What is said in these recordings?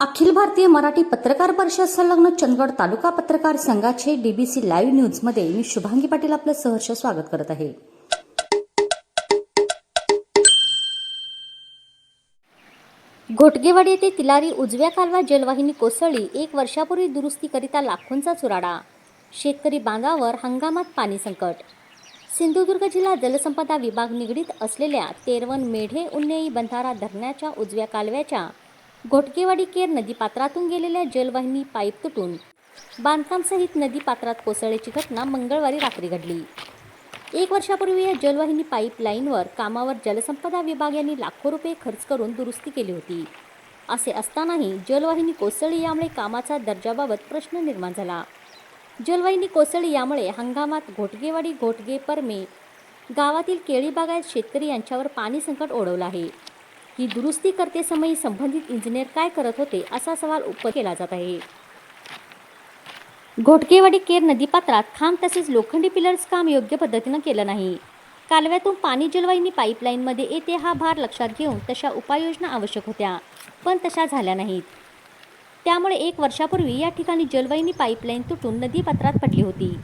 अखिल भारतीय मराठी पत्रकार परिषद संलग्न चंदगड तालुका पत्रकार संघाचे डीबीसी लाईव्ह न्यूजमध्ये मी शुभांगी पाटील आपलं सहर्ष स्वागत करत आहे. घोटगेवाडी येथे तिलारी उजव्या कालवा जलवाहिनी कोसळली एक वर्षापूर्वी दुरुस्तीकरिता लाखोंचा चुराडा. शेतकरी बांधावर हंगामात पाणी संकट. सिंधुदुर्ग जिल्हा जलसंपदा विभाग निगडीत असलेल्या तेरवन मेढे उन्नेई बंधारा धरणाच्या उजव्या कालव्याच्या घोटकेवाडी केर नदीपात्रातून गेलेल्या जलवाहिनी पाईप तुटून बांधकामसहित नदीपात्रात कोसळल्याची घटना मंगळवारी रात्री घडली. एक वर्षापूर्वी या जलवाहिनी पाईपलाईनवर कामावर जलसंपदा विभाग यांनी लाखो रुपये खर्च करून दुरुस्ती केली होती. असे असतानाही जलवाहिनी कोसळली यामुळे कामाचा दर्जाबाबत प्रश्न निर्माण झाला. जलवाहिनी कोसळली यामुळे हंगामात घोटगेवाडी घोटगे परमे गावातील केळी बागायत शेतकरी यांच्यावर पाणी संकट ओढवलं आहे. ही दुरुस्ती करते समयी संबंधित इंजिनियर काय करत होते असा सवाल उप केला जात आहे. घोटकेवाडी केर नदीपात्रात खांब तसेच लोखंडी पिलर्स काम योग्य पद्धतीनं केलं नाही. कालव्यातून पाणी जलवाहिनी पाईपलाईनमध्ये येते हा भार लक्षात घेऊन तशा उपाययोजना आवश्यक होत्या पण तशा झाल्या नाहीत. त्यामुळे एक वर्षापूर्वी या ठिकाणी जलवाहिनी पाईपलाईन तुटून नदीपात्रात पडली होती.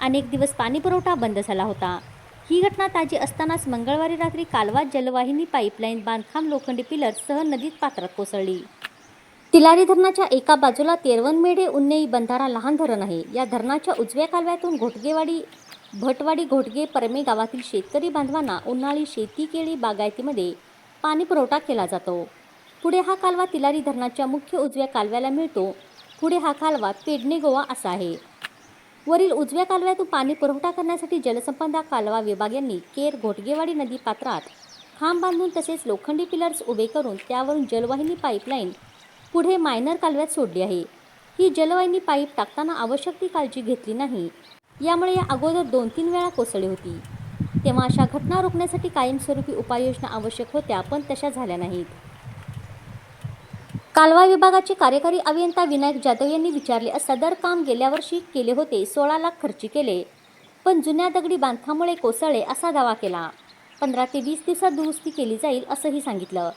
अनेक दिवस पाणीपुरवठा बंद झाला होता. ही घटना ताजी असतानाच मंगळवारी रात्री कालवा जलवाहिनी पाईपलाईन बांधकाम लोखंडी पिलर्ससह नदीत पात्रात कोसळली. तिलारी धरणाच्या एका बाजूला तेरवनमेढे उन्नेई बंधारा लहान धरण आहे. या धरणाच्या उजव्या कालव्यातून घोटगेवाडी भटवाडी घोटगे परमे गावातील शेतकरी बांधवांना उन्हाळी शेती केळी बागायतीमध्ये पाणी पुरवठा केला जातो. पुढे हा कालवा तिलारी धरणाच्या मुख्य उजव्या कालव्याला मिळतो. पुढे हा कालवा पेडणे गोवा असा आहे. वरील उजव्या कालव्यातून पाणी पुरवठा करण्यासाठी जलसंपदा कालवा विभाग यांनी केर घोटगेवाडी नदी पात्रात खांब बांधून तसेच लोखंडी पिलर्स उभे करून त्यावरून जलवाहिनी पाईपलाईन पुढे मायनर कालव्यात सोडली आहे. ही जलवाहिनी पाईप टाकताना आवश्यक ती काळजी घेतली नाही. यामुळे या अगोदर दोन तीन वेळा कोसळली होती. तेव्हा अशा घटना रोखण्यासाठी कायमस्वरूपी उपाययोजना आवश्यक होत्या पण तशा झाल्या नाहीत. कालवा विभागाचे कार्यकारी अभियंता विनायक जाधव यांनी विचारले सदर काम गेल्या वर्षी केले होते सोळा लाख खर्ची केले. पण जुन्या दगडी बांधकामुळे कोसळले असा दावा केला. पंधरा ते वीस दिवसात दुरुस्ती केली जाईल असंही सांगितलं.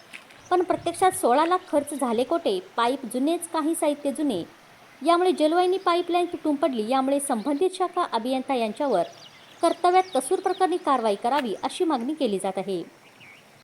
पण प्रत्यक्षात सोळा लाख खर्च झाले कोठे? पाईप जुनेच काही साहित्य जुने. यामुळे जलवाहिनी पाईपलाईन तुटून पडली यामुळे संबंधित शाखा अभियंता यांच्यावर कर्तव्यात कसूर प्रकरणी कारवाई करावी अशी मागणी केली जात आहे.